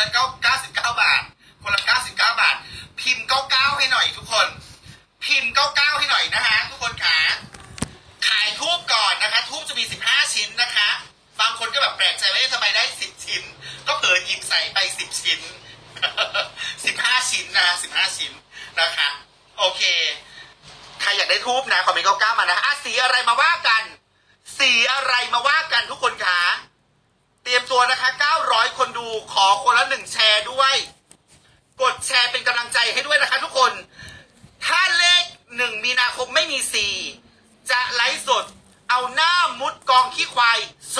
ละเก้าเก้าสิบเก้าบาท คนละเก้าสิบเก้าบาท พิมพ์เก้าเก้าให้หน่อยทุกคน พิมพ์เก้าเก้าให้หน่อยนะฮะทุกคนขาขายทูบก่อนนะคะ ทูบจะมีสิบห้าชิ้นนะคะ บางคนก็แบบแปลกใจว่าเอ๊ะทำไมได้สิบชิ้น ก็เผลอหยิบใส่ไปสิบชิ้นสิบห้าชิ้นนะสิบห้าชิ้นนะคะ โอเค ใครอยากได้ทูบนะคอมเมนต์เก้าเก้ามานะอะสีอะไรมาว่ากัน สีอะไรมาว่ากันทุกคนคะ ตัวนะคะ 900 คนดูขอคนละหนึ่งแชร์ด้วย กดแชร์เป็นกำลังใจให้ด้วยนะคะทุกคน ถ้าเลขหนึ่งมีนาคมไม่มีสี่จะไลฟ์สด เอาหน้ามุดกองขี้ควายโซ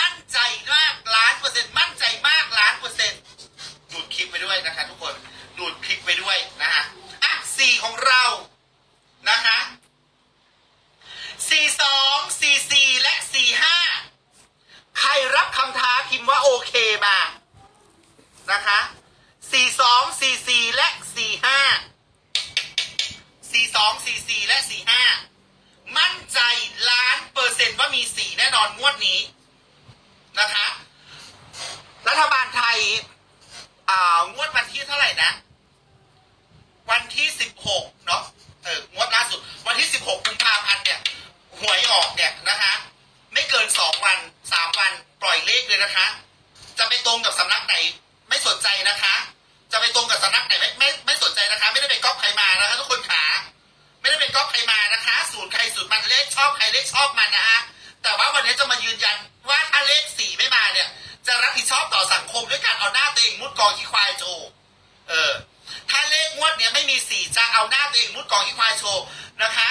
มั่นใจมากล้านเปอร์เซ็นต์มั่นใจมากล้านเปอร์เซ็นต์ดูดคลิปไปด้วยนะคะ ทุกคนดูดคลิปไปด้วยนะฮะอะสี่ของเรานะคะสี่สองสี่สี่ รรับคำท้าพิมพ์ว่าโอเคมา นะคะสี่สองสี่สี่และสี่ห้าสี่สองสี่สี่และสี่ห้ามั่นใจล้านเปอร์เซ็นต์ว่ามีสี่แน่นอนงวดนี้ นะคะ รัฐบาลไทยอ่างวดวันที่เท่าไหร่นะ วันที่สิบหกเนาะเอองวดล่าสุด วันที่สิบหกกุมภาพันธ์เนี่ย หวยออกเนี่ย ขเลยนะคะ จะไปตรงกับสำนักไหน ไม่สนใจนะคะ จะไปตรงกับสำนักไหนไม่ไม่ไม่สนใจนะคะ ไม่ได้ไปก๊อปใครมานะคะทุกคนขาไม่ได้ไปก๊อปใครมานะคะ สูตรใครสูตรมันเลขชอบใครเลขชอบมันนะฮะ แต่ว่าวันนี้จะมายืนยันว่าถ้าเลขสี่ไม่มาเนี่ย จะรับผิดชอบต่อสังคมด้วยการเอาหน้าตัวเองมุดกองขี้ควายโชว์ เออ ถ้าเลขงวดเนี้ยไม่มีสี่จะเอาหน้าตัวเองมุดกองขี้ควายโชว์นะคะ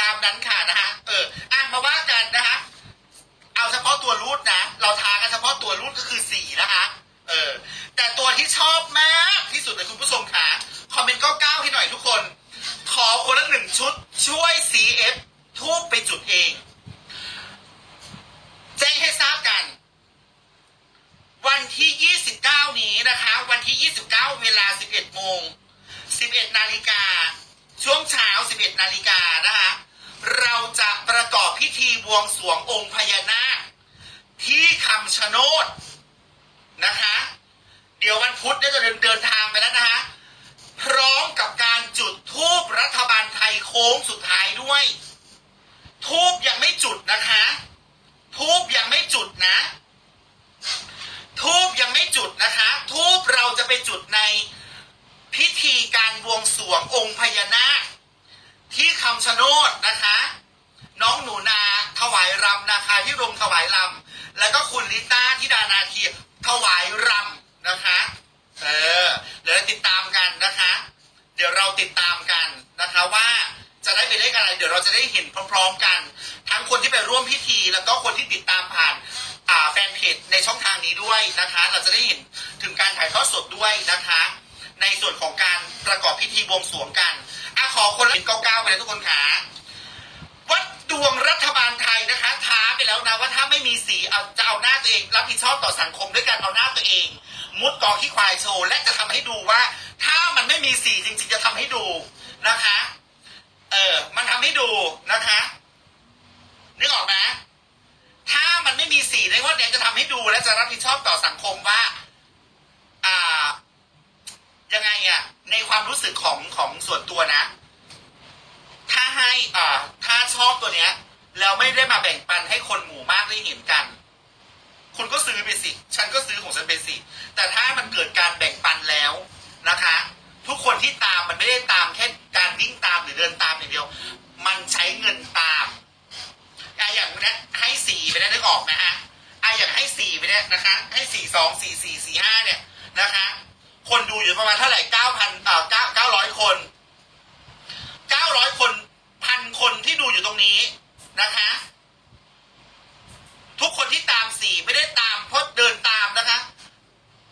ตามนั้นค่ะนะฮะ เออ อะมาว่ากันนะคะ เอาเฉพาะตัวรูดนะ เราทากันเฉพาะตัวรูดก็คือสี่นะคะ เออ แต่ตัวที่ชอบมากที่สุดเลยคุณผู้ชมค่ะคอมเมนต์เก้าๆให้หน่อยทุกคน ขอคนละหนึ่งชุด ช่วย CF ทูบไปจุดเอง แจ้งให้ทราบกัน วันที่ 29 นี้นะคะ วันที่ 29 เวลา 11 โมง 11 นาฬิกา ช่วงเช้า 11 นาฬิกานะคะ เราจะประกอบพิธีบวงสรวงองค์พญานาคที่คำชะโนดนะคะ เดี๋ยววันพุธเนี่ยจะเดินเดินทางไปแล้วนะคะ พร้อมกับการจุดทูบรัฐบาลไทยโค้งสุดท้ายด้วย ทูบยังไม่จุดนะคะ ทูบยังไม่จุดนะ ทูบยังไม่จุดนะคะ ทูบเราจะไปจุดในพิธีการบวง สรวงองค์พญานาคที่คำชะโนดนะคะ น้องหนูนาถวายรำนะคะที่รงถวายรำแล้วก็คุณลิต้าทิดานาคีถวายรำนะคะ เออเดี๋ยวติดตามกันนะคะ เดี๋ยวเราติดตามกันนะคะว่าจะได้ไปเลขอะไร เดี๋ยวเราจะได้เห็นพร้อมๆกัน ทั้งคนที่ไปร่วมพิธี แล้วก็คนที่ติดตามผ่านอ่าแฟนเพจในช่องทางนี้ด้วยนะคะ เราจะได้เห็นถึงการถ่ายทอดสดด้วยนะคะ ในส่วนของการประกอบพิธีบวงสรวงกันอะขอคนละเก้าเก้าไปเลยทุกคนขาวัดดวงรัฐบาลไทยนะคะท้าไปแล้วนะว่าถ้าไม่มีสีเอาจะเอาหน้าตัวเอง รับผิดชอบต่อสังคมด้วยการเอาหน้าตัวเอง มุดกองขี้ควายโชว์และจะทำให้ดูว่า ถ้ามันไม่มีสีจริงๆจะทำให้ดูนะคะ เออมันทำให้ดูนะคะนึกออกไหมถ้ามันไม่มีสีในวันนี้จะทำให้ดูและจะรับผิดชอบต่อสังคมว่า อ่า ยังไงอะในความรู้สึกของของ ส่วนตัวนะ ถ้าให้อ่าถ้าชอบตัวเนี้ย แล้วไม่ได้มาแบ่งปันให้คนหมู่มากได้เห็นกัน คุณก็ซื้อไปสิ ฉันก็ซื้อของฉันไปสิ แต่ถ้ามันเกิดการแบ่งปันแล้วนะคะ ทุกคนที่ตามมันไม่ได้ตามแค่การวิ่งตามหรือเดินตามอย่างเดียว มันใช้เงินตามอะอย่างเนี้ยให้สี่ไปได้นึกออกนะฮะไอะอย่างให้สี่ไปเนี่ยนะคะ ให้สี่สองสี่สี่สี่ห้าเนี่ยนะคะ คนดูอยู่ประมาณเท่าไหร่เก้าพันเอ่อเก้าเก้าร้อยคน ก้าร้อยคนพันคนที่ดูอยู่ตรงนี้นะคะ ทุกคนที่ตามสี่ไม่ได้ตามเพราะเดินตามนะคะ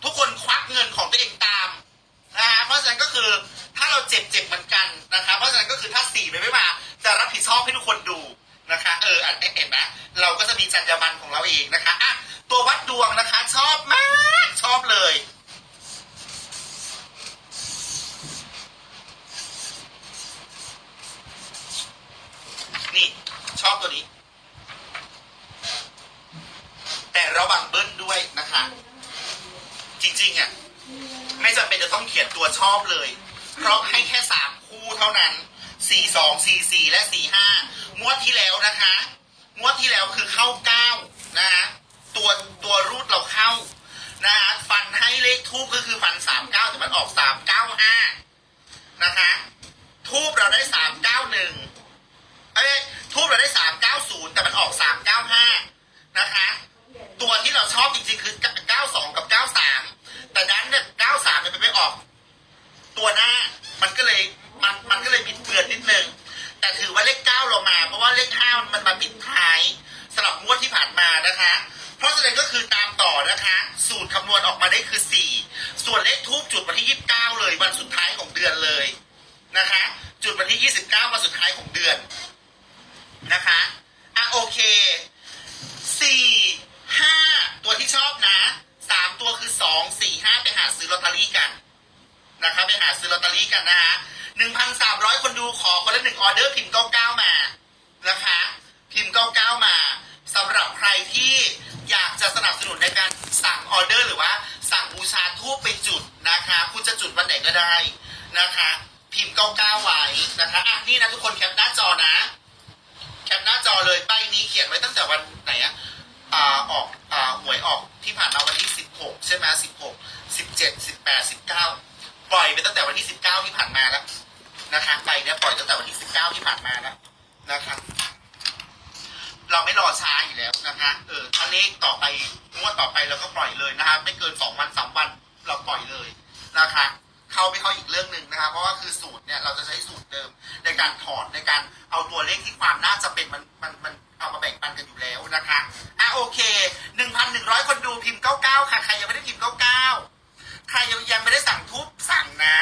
ทุกคนควักเงินของตัวเองตามนะคะเพราะฉะนั้นก็คือถ้าเราเจ็บเจ็บเหมือนกันนะคะ เพราะฉะนั้นก็คือถ้าสี่ไม่มา จะรับผิดชอบให้ทุกคนดูนะคะ เอออะเห็นไหมเราก็จะมีจรรยาบรรณของเราเองนะคะอะตัววัดดวงนะคะ ชอบมากชอบเลย นี่ช อบตัวนี้ แต่เราระวังเบิ้ลด้วยนะคะ จริงๆอะไม่จำเป็นจะต้องเขียนตัวชอบเลย เพราะให้แค่สามคู่เท่านั้นสี่สองสี่สี่และสี่ห้างวดที่แล้วนะคะงวดที่แล้วคือเข้าเก้านะฮะตัวตัวรูดเราเข้านะฮะฟันให้เลขทูบก็คือฟันสามเก้าแต่มันออกสามเก้าห้านะคะ ทูบเราได้สามเก้าหนึ่งเอ้ยทูบเราได้สามเก้าศูนย์ แต่มันออกสามเก้าห้านะคะ ตัวที่เราชอบจริงๆ คือ92กับ93แต่ดันเนี่ย93เนี่ยมันไปออก ตัวหน้ามันก็เลยมันมันก็เลยบิดเบือนนิดนึง แต่ถือว่าเลข9เรามา เพราะว่าเลข5มันมาปิดท้ายสำหรับงวดที่ผ่านมานะคะ เพราะฉะนั้นก็คือตามต่อนะคะ สูตรคำนวณออกมาได้คือ4ส่วนเลขทูบจุดวันที่29เก้าเลยวันสุดท้ายของเดือนเลยนะคะ จุดวันที่29วันสุดท้ายของเดือนนะคะ โอเคสี่ห้าตัวที่ชอบนะสามตัวคือสองสี่ห้าไปหาซื้อลอตเตอรี่กันนะครับไปหาซื้อลอตเตอรี่กันนะฮะหนึ่งพันสามร้อยคนดูขอคนละหนึ่งออเดอร์พิมพ์เก้าเก้ามานะคะ พิมพ์เก้าเก้ามาสำหรับใครที่อยากจะสนับสนุนในการ สิบเจ็ดสิบแปดสิบเก้าปล่อยไปตั้งแต่วันที่สิบเก้าที่ผ่านมาแล้วนะคะใบเนี้ยปล่อยตั้งแต่วันที่สิบเก้าที่ผ่านมาแล้วนะคะเราไม่รอช้าอยู่แล้วนะคะเออถ้าเลขต่อไปงวดต่อไปเราก็ปล่อยเลยนะคะไม่เกินสองวันสามวันเราปล่อยเลยนะคะ เข้าไม่เข้าอีกเรื่องหนึ่งนะคะเพราะว่าคือสูตรเนี่ยเราจะใช้สูตรเดิมในการถอดในการเอาตัวเลขที่ความน่าจะเป็นมันมันมันเอามาแบ่งปันกันอยู่แล้วนะคะอะโอเคหนึ่งพันหนึ่งร้อยคนดูพิมพ์เก้าเก้าค่ะใครยังไม่ได้พิมพ์เก้าเก้า ใครยังยังไม่ได้สั่งทุบสั่งนะ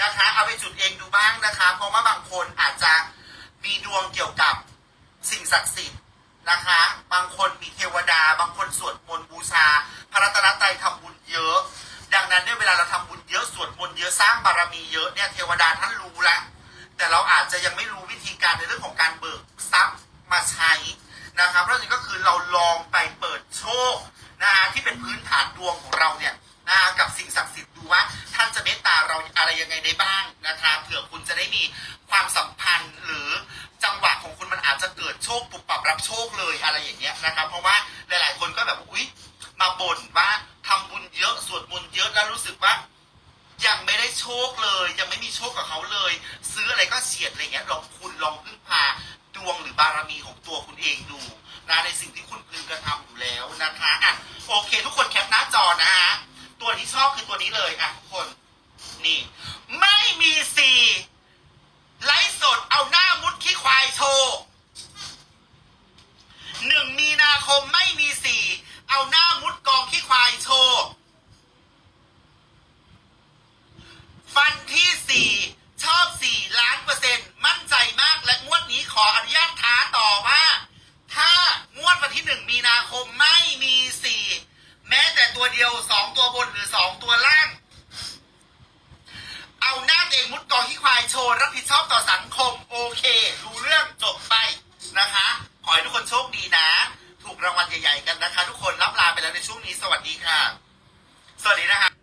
นะคะ เอาไปจุดเองดูบ้างนะคะ เพราะว่าบางคนอาจจะมีดวงเกี่ยวกับสิ่งศักดิ์สิทธิ์นะคะ บางคนมีเทวดา บางคนสวดมนต์บูชา พระรัตนตรัยทำบุญเยอะ ดังนั้นเนี่ยเวลาเราทำบุญเยอะสวดมนต์เยอะสร้างบารมีเยอะเนี่ยเทวดาท่านรู้แล้วแต่เราอาจจะยังไม่รู้ โชคปุบปรับรับโชคเลยอะไรอย่างเงี้ยนะครับ เพราะว่าหลาย ๆ คนก็แบบอุ๊ยมาบ่นว่าทำบุญเยอะสวดมนต์เยอะแล้วรู้สึกว่า ยังไม่ได้โชคเลย ยังไม่มีโชคกับเขาเลย ซื้ออะไรก็เฉียดอะไรเงี้ยลองคุณลองพึ่งพาดวงหรือบารมีของตัวคุณเองดูนะในสิ่งที่คุณพึงกระทำอยู่แล้วนะคะอะโอเค ทุกคนแคปหน้าจอนะฮะตัวที่ชอบคือตัวนี้เลยอะทุกคน นี่ ไม่มีสี่ไลฟ์สดเอาหน้ามุดขี้ควายโชว์หนึ่งมีนาคมไม่มีสี่เอาหน้ามุดกองขี้ควายโชว์ ฟันที่สี่ชอบสี่ล้านเปอร์เซ็นต์มั่นใจมากและงวดนี้ขออนุญาตท้าต่อว่า ถ้างวดวันที่หนึ่งมีนาคมไม่มีสี่แม้แต่ตัวเดียวส องตัวบนหรือสองตัวล่าง เอาหน้าตัวเองมุดกองที่ควายโชว์รับผิดชอบต่อสังคม โอเค รู้เรื่องจบไปนะคะ ขอให้ทุกคนโชคดีนะ ถูกรางวัลใหญ่ๆกันนะคะ ทุกคนรับลาไปแล้วในช่วงนี้สวัสดีค่ะ สวัสดีนะคะ